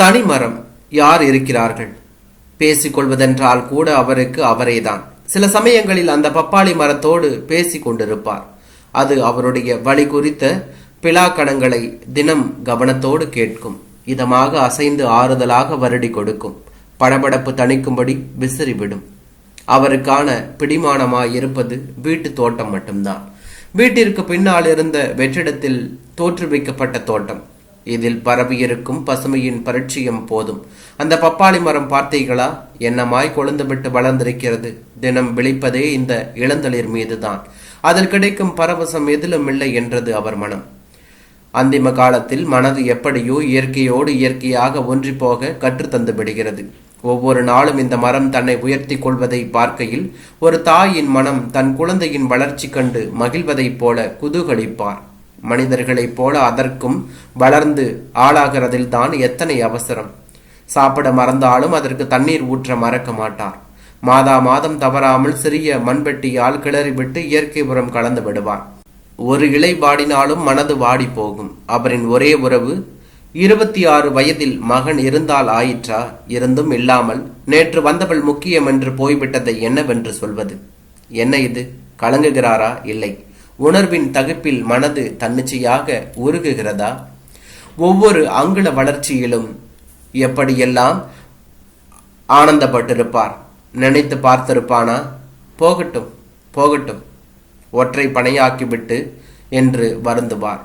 தனிமரம் யார் இருக்கிறார்கள்? பேசிக்கொள்வதென்றால் கூட அவருக்கு அவரேதான். சில சமயங்களில் அந்த பப்பாளி மரத்தோடு பேசிக் கொண்டிருப்பார் அது அவருடைய வழி குறித்த பிலாக்கணங்களை தினம் கவனத்தோடு கேட்கும். இதமாக அசைந்து ஆறுதலாக வருடி கொடுக்கும். படபடப்பு தணிக்கும்படி விசிறிவிடும். அவருக்கான பிடிமானமாய் இருப்பது வீட்டு தோட்டம் மட்டும்தான். வீட்டிற்கு பின்னால் இருந்த வெற்றிடத்தில் தோற்றுவிக்கப்பட்ட தோட்டம். இதில் பரவியிருக்கும் பசுமையின் பரிட்சியம் போதும். அந்த பப்பாளி மரம் பார்த்தீர்களா? என்னமாய் கொழுந்துவிட்டு வளர்ந்திருக்கிறது? தினம் விழிப்பதே இந்த இளந்தளிர் மீதுதான். அதில் கிடைக்கும் பரவசம் எதிலும் இல்லை என்றது அவர் மனம். அந்திம காலத்தில் மனது எப்படியோ இயற்கையோடு இயற்கையாக ஒன்றி போக கற்றுத்தந்து விடுகிறது. ஒவ்வொரு நாளும் இந்த மரம் தன்னை உயர்த்தி கொள்வதை பார்க்கையில் ஒரு தாயின் மனம் தன் குழந்தையின் வளர்ச்சி கண்டு மகிழ்வதைப் போல குதூகலிப்பார். மனிதர்களைப் போல அதற்கும் வளர்ந்து ஆளாகிறதில் தான் எத்தனை அவசரம். சாப்பிட மறந்தாலும் அதற்கு தண்ணீர் ஊற்ற மறக்க மாட்டார். மாதா மாதம் தவறாமல் சிறிய மண்வெட்டியால் கிளறிவிட்டு இயற்கை உரம் கலந்து விடுவார். ஒரு இலை வாடினாலும் மனது வாடி போகும் அவரின் ஒரே உறவு இருபத்தி ஆறு வயதில் மகன் இருந்தால் ஆயிற்றா? இருந்தும் இல்லாமல் நேற்று வந்தவள் முக்கியம் என்று போய்விட்டதை என்னவென்று சொல்வது? என்ன இது? கலங்குகிறாரா? இல்லை. உணர்வின் தகுப்பில் மனது தன்னிச்சையாக உருகுகிறதா? ஒவ்வொரு அங்குல வளர்ச்சியிலும் எப்படியெல்லாம் ஆனந்தப்பட்டிருப்பார்? நினைத்து பார்த்திருப்பானா? போகட்டும் போகட்டும். ஒற்றை பணையாக்கிவிட்டு என்று வருந்துவார்.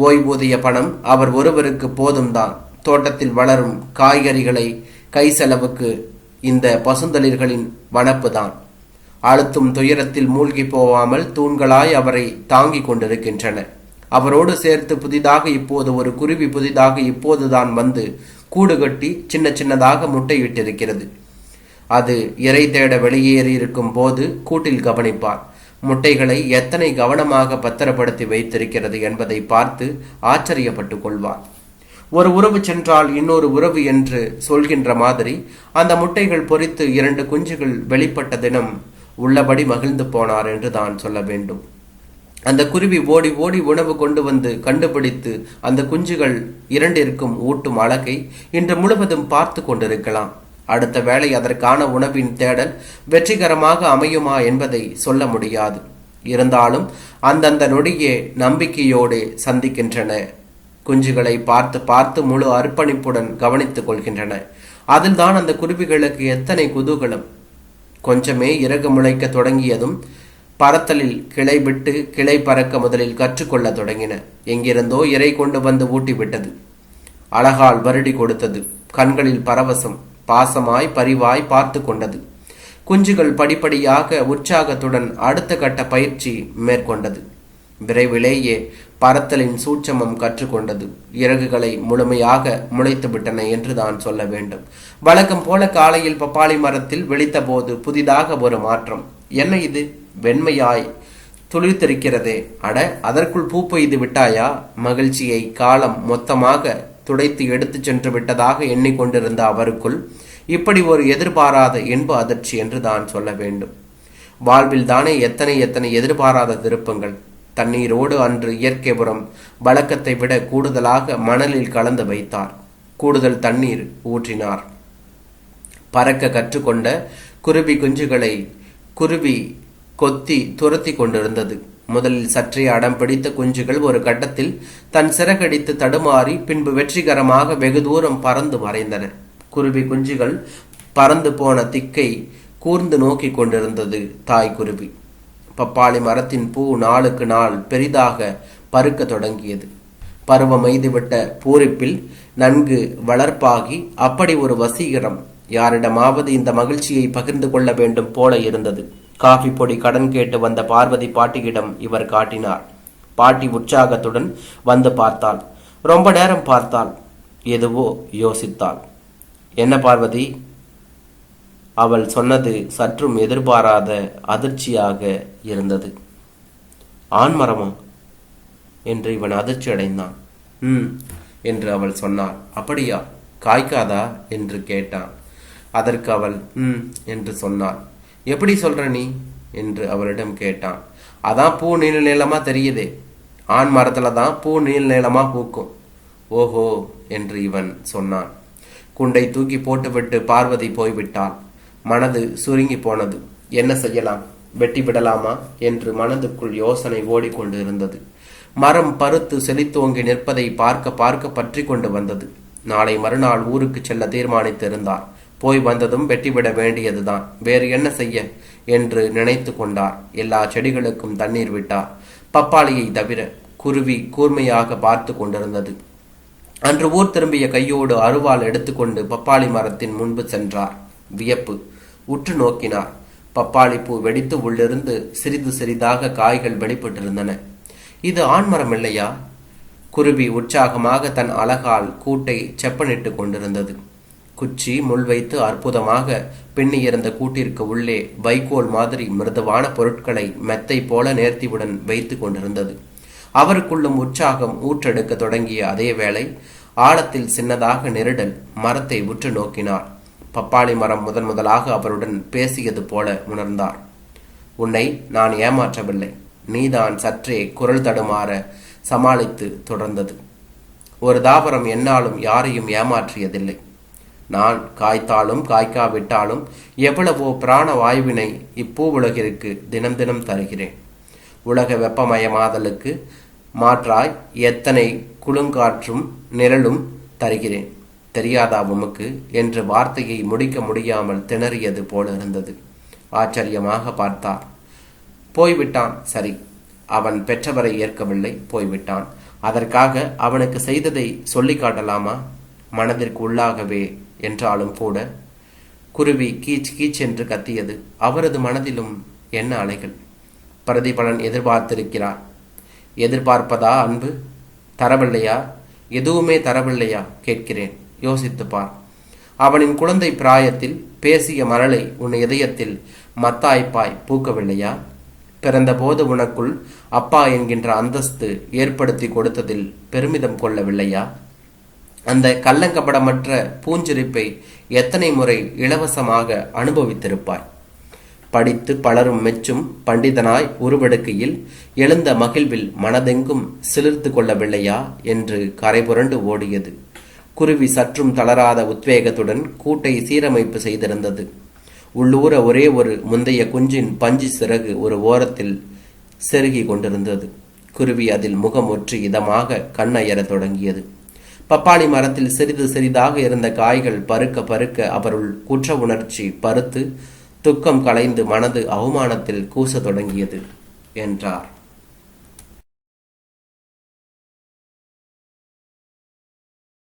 ஓய்வூதிய பணம் அவர் ஒருவருக்கு போதும்தான். தோட்டத்தில் வளரும் காய்கறிகளை கை செலவுக்கு இந்த பசுந்தளிர்களின் வனப்புதான். அழுத்தும் துயரத்தில் மூழ்கி போவாமல் தூண்களாய் அவரை தாங்கிக் கொண்டிருக்கின்றன. அவரோடு சேர்த்து புதிதாக இப்போது ஒரு குருவி புதிதாக இப்போதுதான் வந்து கூடு கட்டி சின்ன சின்னதாக முட்டையிட்டிருக்கிறது. அது இறை தேட வெளியேறி இருக்கும் போது கூட்டில் கவனிப்பார். முட்டைகளை எத்தனை கவனமாக பத்திரப்படுத்தி வைத்திருக்கிறது என்பதை பார்த்து ஆச்சரியப்பட்டு கொள்வார். ஒரு உறவு சென்றால் இன்னொரு உறவு என்று சொல்கின்ற மாதிரி அந்த முட்டைகள் பொறித்து இரண்டு குஞ்சுகள் வெளிப்பட்ட தினம் உள்ளபடி மகிழ்ந்து போனார் என்று தான் சொல்ல வேண்டும். அந்த குருவி ஓடி ஓடி உணவு கொண்டு வந்து கண்டுபிடித்து அந்த குஞ்சுகள் இரண்டிற்கும் ஊட்டும் அழகை இன்று முழுவதும் பார்த்து கொண்டிருக்கலாம். அடுத்த வேளை அதற்கான உணவின் தேடல் வெற்றிகரமாக அமையுமா என்பதை சொல்ல முடியாது. இருந்தாலும் அந்தந்த நொடியே நம்பிக்கையோடு சந்திக்கின்றன. குஞ்சுகளை பார்த்து பார்த்து முழு அர்ப்பணிப்புடன் கவனித்துக் கொள்கின்றன. அதில்தான் அந்த குருவிகளுக்கு எத்தனை குதூகலம். கொஞ்சமே இறகு முளைக்க தொடங்கியதும் பறத்தலில் கிளை விட்டு கிளை பறக்க முதலில் கற்றுக்கொள்ள தொடங்கின. எங்கிருந்தோ இறை கொண்டு வந்து ஊட்டிவிட்டது. அழகால் வருடி கொடுத்தது. கண்களில் பரவசம் பாசமாய் பரிவாய் பார்த்து கொண்டது. குஞ்சுகள் படிப்படியாக உற்சாகத்துடன் அடுத்த கட்ட பயிற்சி மேற்கொண்டது. விரைவிலேயே பறத்தலின் சூட்சமம் கற்றுக்கொண்டது. இறகுகளை முழுமையாக முளைத்து விட்டன என்று தான் சொல்ல வேண்டும். வழக்கம் போல காலையில் பப்பாளி மரத்தில் விழித்தபோது புதிதாக ஒரு மாற்றம். என்ன இது? வெண்மையாய் துளிர்த்திருக்கிறதே. அட அதற்குள் பூ பெய்து விட்டாயா? மகிழ்ச்சியை காலம் மொத்தமாக துடைத்து எடுத்துச் சென்று விட்டதாக எண்ணிக்கொண்டிருந்த அவருக்குள் இப்படி ஒரு எதிர்பாராத இன்ப அதிர்ச்சி என்று தான் சொல்ல வேண்டும். வாழ்வில் தானே எத்தனை எத்தனை எதிர்பாராத திருப்பங்கள். தண்ணீரோடு அன்று இயற்கை புறம் வழக்கத்தை விட கூடுதலாக மணலில் கலந்து வைத்தார். கூடுதல் தண்ணீர் ஊற்றினார். பறக்க கற்றுக்கொண்ட குருவி குஞ்சுகளை குருவி கொத்தி துரத்தி கொண்டிருந்தது. முதலில் சற்றே அடம் பிடித்த குஞ்சுகள் ஒரு கட்டத்தில் தன் சிறகடித்து தடுமாறி பின்பு வெற்றிகரமாக வெகு தூரம் பறந்து மறைந்தன. குருவி குஞ்சுகள் பறந்து போன திக்கை கூர்ந்து நோக்கி கொண்டிருந்தது தாய் குருவி. பப்பாளி மரத்தின் பூ நாளுக்கு நாள் பெரிதாக பருக்க தொடங்கியது. பருவம் எய்துவிட்ட பூரிப்பில் நன்கு வளர்ப்பாகி அப்படி ஒரு வசீகரம் யாரிடமாவது இந்த மகிழ்ச்சியை பகிர்ந்து கொள்ள வேண்டும் போல இருந்தது. காஃபி பொடி கடன் கேட்டு வந்த பார்வதி பாட்டியிடம் இவர் காட்டினார். பாட்டி உற்சாகத்துடன் வந்து பார்த்தாள். ரொம்ப நேரம் பார்த்தாள். எதுவோ யோசித்தாள். என்ன பார்வதி அவள் சொன்னது சற்றும் எதிர்பாராத அதிர்ச்சியாக இருந்தது. ஆண்மரமா என்று இவன் அதிர்ச்சி அடைந்தான். ம் என்று அவள் சொன்னாள். அப்படியா? காய்க்காதா? என்று கேட்டான். அதற்கு அவள் ம் என்று சொன்னாள். எப்படி சொல்ற நீ? என்று அவளிடம் கேட்டான். அதான் பூ நீல நீளமா தெரியுதே. ஆண் மரத்துல தான் பூ நீல நீளமா பூக்கும். ஓஹோ என்று இவன் சொன்னான். குண்டை தூக்கி போட்டுவிட்டு பார்வதி போய்விட்டாள். மனது சுருங்கி போனது. என்ன செய்யலாம்? வெட்டி விடலாமா? என்று மனதுக்குள் யோசனை ஓடிக்கொண்டு இருந்தது மரம் பருத்து செழித்தோங்கி நிற்பதை பார்க்க பார்க்க பற்றி கொண்டு வந்தது. நாளை மறுநாள் ஊருக்கு செல்ல தீர்மானித்திருந்தார். போய் வந்ததும் வெட்டிவிட வேண்டியதுதான். வேறு என்ன செய்ய? என்று நினைத்து கொண்டார். எல்லா செடிகளுக்கும் தண்ணீர் விட்டார். பப்பாளியை தவிர குருவி கூர்மையாக பார்த்து கொண்டிருந்தது. அன்று ஊர் திரும்பிய கையோடு அருவாள் எடுத்துக்கொண்டு பப்பாளி மரத்தின் முன்பு சென்றார். வியப்பு உற்று நோக்கினார். பப்பாளி பூ வெடித்து உள்ளிருந்து சிறிது சிறிதாக காய்கள் வெளிப்பட்டிருந்தன. இது ஆண்மரம் இல்லையா? குருவி உற்சாகமாக தன் அழகால் கூட்டை செப்பனிட்டு கொண்டிருந்தது. குச்சி முள் வைத்து அற்புதமாக பின்னியிருந்த கூட்டிற்கு உள்ளே வைக்கோல் மாதிரி மிருதுவான பொருட்களை மெத்தை போல நேர்த்தியுடன் வைத்து கொண்டிருந்தது. அவருக்குள்ளும் உற்சாகம் ஊற்றெடுக்க தொடங்கிய அதே வேளை ஆழத்தில் சின்னதாக நெருடல் மரத்தை உற்று நோக்கினார். பப்பாளி மரம் முதன் முதலாக அவருடன் பேசியது போல உணர்ந்தார் உன்னை நான் ஏமாற்றவில்லை. நீதான் சற்றே குரல் தடுமாற சமாளித்து தொடர்ந்தது. ஒரு தாவரம் என்னாலும் யாரையும் ஏமாற்றியதில்லை. நான் காய்த்தாலும் காய்க்காவிட்டாலும் எவ்வளவோ பிராண வாயுவினை இப்பூவுலகிற்கு தினம் தினம் தருகிறேன். உலக வெப்பமயமாதலுக்கு மாற்றாய் எத்தனை குளுங்காற்றும் நிழலும் தருகிறேன். தெரியாதா உமக்கு? என்று வார்த்தையை முடிக்க முடியாமல் திணறியது போல இருந்தது. ஆச்சரியமாக பார்த்தார். போய்விட்டான் சரி. அவன் பெற்றவரை ஏற்கவில்லை போய்விட்டான். அதற்காக அவனுக்கு செய்ததை சொல்லி காட்டலாமா? மனதிற்கு உள்ளாகவே என்றாலும் கூட. குருவி கீச் கீச் என்று கத்தியது. அவரது மனதிலும் என்ன அலைகள்? பிரதிபலன் எதிர்பார்த்திருக்கிறார். எதிர்பார்ப்பதா அன்பு? தரவில்லையா? எதுவுமே தரவில்லையா? கேட்கிறேன். யோசித்துப்பார். அவனின் குழந்தை பிராயத்தில் பேசிய மரலை உன் இதயத்தில் மத்தாய்ப்பாய் பூக்கவில்லையா? பிறந்தபோது உனக்குள் அப்பா என்கின்ற அந்தஸ்து ஏற்படுத்தி கொடுத்ததில் பெருமிதம் கொள்ளவில்லையா? அந்த கள்ளங்கபடமற்ற பூஞ்சிரிப்பை எத்தனை முறை இலவசமாக அனுபவித்திருப்பாய்? படித்து பலரும் மெச்சும் பண்டிதனாய் உருவெடுக்கையில் எழுந்த மகிழ்வில் மனதெங்கும் சிலிர்த்து கொள்ளவில்லையா? என்று கரைபுரண்டு ஓடியது. குருவி சற்றும் தளராத உத்வேகத்துடன் கூட்டை சீரமைப்பு செய்திருந்தது. உள்ளூர ஒரே ஒரு முந்தைய குஞ்சின் பஞ்சு சிறகு ஒரு ஓரத்தில் செருகி கொண்டிருந்தது. குருவி அதில் முகம் ஒற்றி இதமாக கண்ணயரத் தொடங்கியது. பப்பாளி மரத்தில் சிறிது சிறிதாக இருந்த காய்கள் பருக்க பருக்க அவருள் குற்ற உணர்ச்சி பருத்து துக்கம் கலைந்து மனது அவமானத்தில் கூசத் தொடங்கியது என்றார்.